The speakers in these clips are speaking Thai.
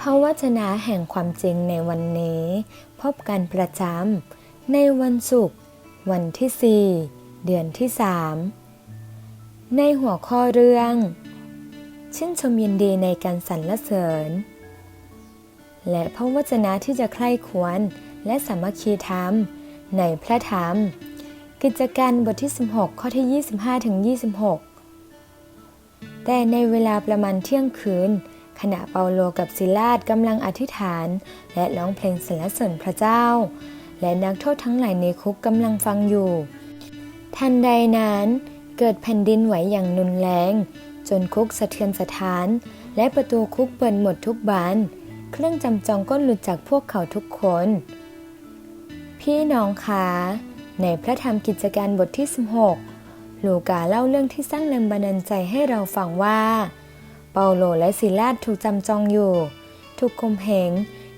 พระวจนะแห่งความจริงในวันนี้ พบกันประจำในวันศุกร์วันที่ 4 เดือนที่ 3 ในหัวข้อเรื่อง ชื่นชมยินดีในการสรรเสริญ และพระวจนะที่จะใคร่ควรและสามัคคีธรรมในพระธรรม กิจการบทที่ 16 ข้อที่ 25ถึง26 แต่ในเวลาประมาณเที่ยงคืน ขณะเปาโลกับซิลาดกำลังอธิษฐาน และร้องเพลงสรรเสริญพระเจ้า และนักโทษทั้งหลายในคุกกำลังฟังอยู่ ทันใดนั้น เกิดแผ่นดินไหวอย่างนุนแรง จนคุกสะเทือนสถาน และประตูคุกเปิดหมดทุกบาน เครื่องจำจองก็หลุดจากพวกเขาทุกคน พี่น้องคะในพระธรรมกิจการบทที่ 16 ลูกาเล่าเรื่องที่สร้างแรงบันดาลใจให้เราฟังว่า ปาโลและซิลาดถูกจำจองอยู่ ถูกคมเหง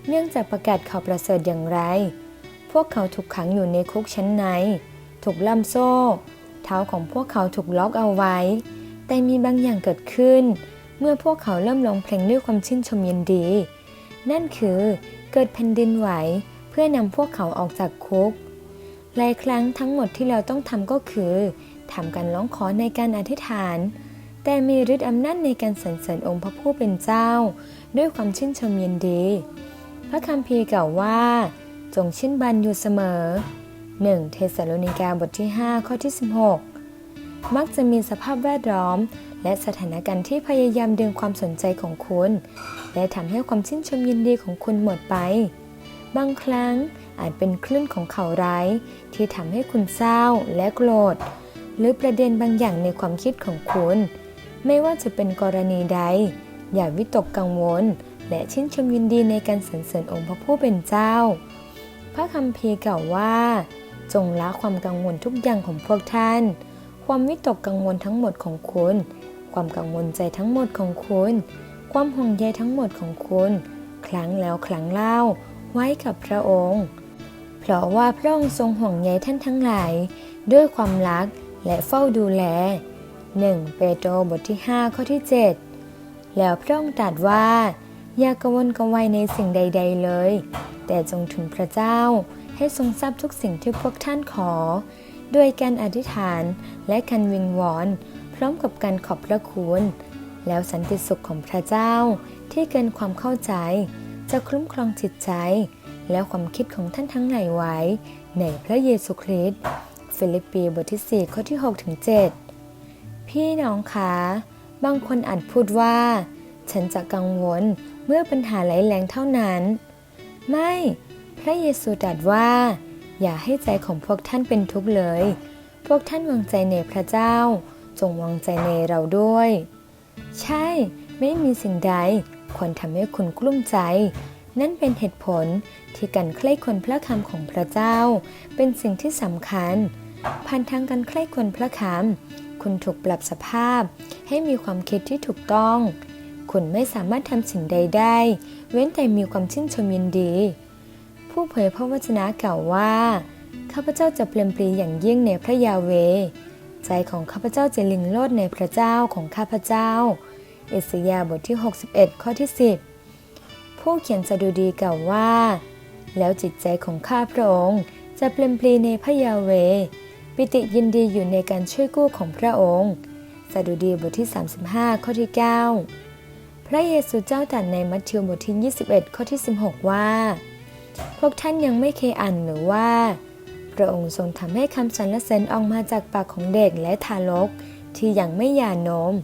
เนื่องจากประกาศข่าวประเสริฐอย่างไร พวกเขาถูกขังอยู่ในคุกชั้นใน ถูกล่ามโซ่ เท้าของพวกเขาถูกล็อกเอาไว้ แต่มีบางอย่างเกิดขึ้น เมื่อพวกเขาเริ่มร้องเพลงด้วยความชื่นชมยินดี นั่นคือเกิดแผ่นดินไหวเพื่อนำพวกเขาออกจากคุก หลายครั้งทั้งหมดที่เราต้องทำก็คือทำการร้องขอในการอธิษฐาน แต่มีฤทธิ์อำนาจในการสรรเสริญองค์พระผู้เป็นเจ้า ด้วยความชื่นชมยินดี พระคัมภีร์กล่าวว่า จงชื่นบันอยู่เสมอ 1 เทสาโลนิกาบทที่ 5 ข้อที่ 16 มักจะมีสภาพแวดล้อม และสถานการณ์ที่พยายามดึงความสนใจของคุณ และทำให้ความชื่นชมยินดีของคุณหมดไป บางครั้งอาจเป็นคลื่นของเข่าร้ายที่ทำให้คุณเศร้าและโกรธ หรือประเด็นบางอย่างในความคิดของคุณ ไม่ว่าจะเป็นกรณีใด อย่าวิตกกังวล และชื่นชมยินดีในการสรรเสริญองค์พระผู้เป็นเจ้า พระคัมภีร์กล่าวว่า จงละความกังวลทุกอย่างของพวกท่าน ความวิตกกังวลทั้งหมดของคุณ ความกังวลใจทั้งหมดของคุณ ความห่วงใยทั้งหมดของคุณ ครั้งแล้วครั้งเล่าไว้กับพระองค์ เพราะว่าพระองค์ทรงห่วงใยท่านทั้งหลาย ด้วยความรักและเฝ้าดูแล 1 เปโตรบทที่ 5 ข้อที่ 7 แล้วพระองค์ตรัสว่า อย่ากระวนกระวายในสิ่งใด ๆเลย แต่จงถึงพระเจ้าให้ทรงทราบทุกสิ่งที่พวกท่านขอ ด้วยการอธิษฐานและการวิงวอน พร้อมกับการขอบพระคุณ แล้วสันติสุขของพระเจ้าที่เกินความเข้าใจ จะคุ้มครองจิตใจ และความคิดของท่านทั้งหลายไว้ ในพระเยซูคริสต์ฟิลิปปีบทที่ 4 ข้อที่ 6 ถึง 7 พี่น้องคะบางคนอาจพูดว่า ฉันจะกังวลเมื่อปัญหาไหลแรงเท่านั้น ไม่ พระเยซูตรัสว่า อย่าให้ใจของพวกท่านเป็นทุกข์เลย พวกท่านวางใจในพระเจ้า จงวางใจในเราด้วย ใช่ ไม่มีสิ่งใดควรทำให้คุณกลุ้มใจ นั่นเป็นเหตุผลที่การใคร่ควรพระคำของพระเจ้า เป็นสิ่งที่สำคัญผ่านทางการใคร่ควรพระคำ คุณถูกปรับสภาพ ให้มีความคิดที่ถูกต้อง คุณไม่สามารถทำสิ่งใดได้ เว้นแต่มีความชื่นชมยินดี ผู้เผยพระวจนะกล่าวว่า ข้าพเจ้าจะเปลี่ยนปลีอย่างยิ่งในพระยาเว ใจของข้าพเจ้าจะลิงโลดในพระเจ้าของข้าพเจ้า เอสยาบทที่ 61 ข้อที่ 10 ผู้เขียนสดุดีกล่าวว่า แล้วจิตใจของข้าพระองค์จะเปลี่ยนปลีในพระยาเว ปิติยินดีอยู่ในการช่วยกู้ของพระองค์สดุดีบทที่ 35 ข้อที่ 9 พระเยซูเจ้าตรัสในมัทธิวบทที่ 21 ข้อที่ 16 ว่า พวกท่านยังไม่เคยอ่านหรือว่า พระองค์ทรงทำให้คำสรรเสริญออกมาจากปากของเด็กและทารกที่ยังไม่หย่านม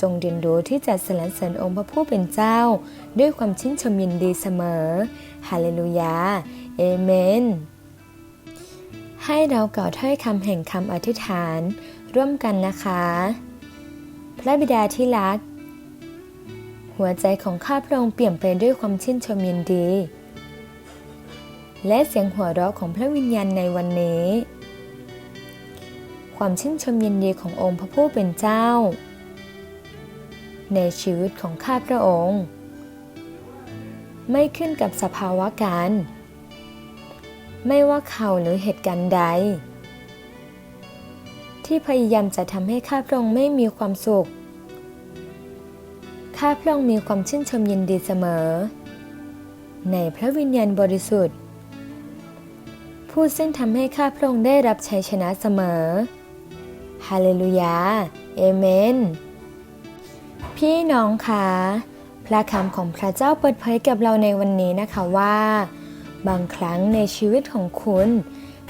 จงเรียนรู้ที่จะสรรเสริญองค์พระผู้เป็นเจ้า ด้วยความชื่นชมยินดีเสมอ ฮาเลลูยา เอเมน ให้เรากล่าวถ้อยคำแห่งคำอธิษฐาน ร่วมกันนะคะ พระบิดาที่รัก หัวใจของข้าพระองค์เปลี่ยนไปด้วยความชื่นชมยินดี และเสียงหัวเราะของพระวิญญาณในวันนี้ ความชื่นชมยินดีขององค์พระผู้เป็นเจ้า ในชีวิตของข้าพระองค์ ไม่ขึ้นกับสภาวะการ ไม่ว่าข่าวหรือเหตุการณ์ใด ที่พยายามจะทำให้ข้าพระองค์ไม่มีความสุข ข้าพระองค์มีความชื่นชมยินดีเสมอ ในพระวิญญาณบริสุทธิ์ ผู้ซึ่งทำให้ข้าพระองค์ได้รับชัยชนะเสมอ ฮาเลลูยา เอเมน พี่น้องคะพระคำของพระเจ้าเปิดเผยกับเราในวันนี้นะคะว่า บางครั้งในชีวิตของคุณ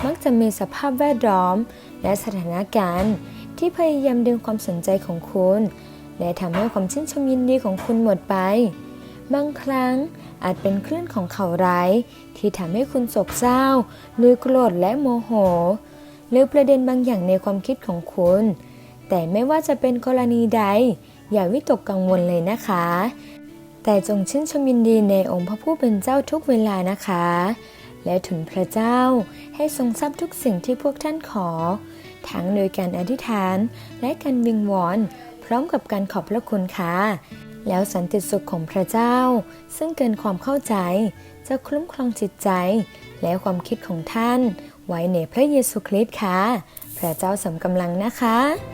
มักจะมีสภาพแวดล้อม และสถานการณ์ ที่พยายามดึงความสนใจของคุณ และทำให้ความชื่นชมยินดีของคุณหมดไป บางครั้งอาจเป็นคลื่นของเข่าร้ายที่ทำให้คุณโศกเศร้าหรือโกรธและโมโห หรือประเด็นบางอย่างในความคิดของคุณ แต่ไม่ว่าจะเป็นกรณีใด อย่าวิตกกังวลเลยนะคะ แต่จงชื่นชมยินดีในองค์พระผู้เป็นเจ้าทุกเวลานะคะ และถึงพระเจ้าให้ทรงทรัพย์ทุกสิ่งที่พวกท่านขอ ทั้งโดยการอธิษฐานและการวิงวอน พร้อมกับการขอบพระคุณค่ะ แล้วสันติสุขของพระเจ้า ซึ่งเกินความเข้าใจ จะคุ้มครองจิตใจ และความคิดของท่าน ไว้ในพระเยซูคริสต์ค่ะ พระเจ้าสมกำลังนะคะ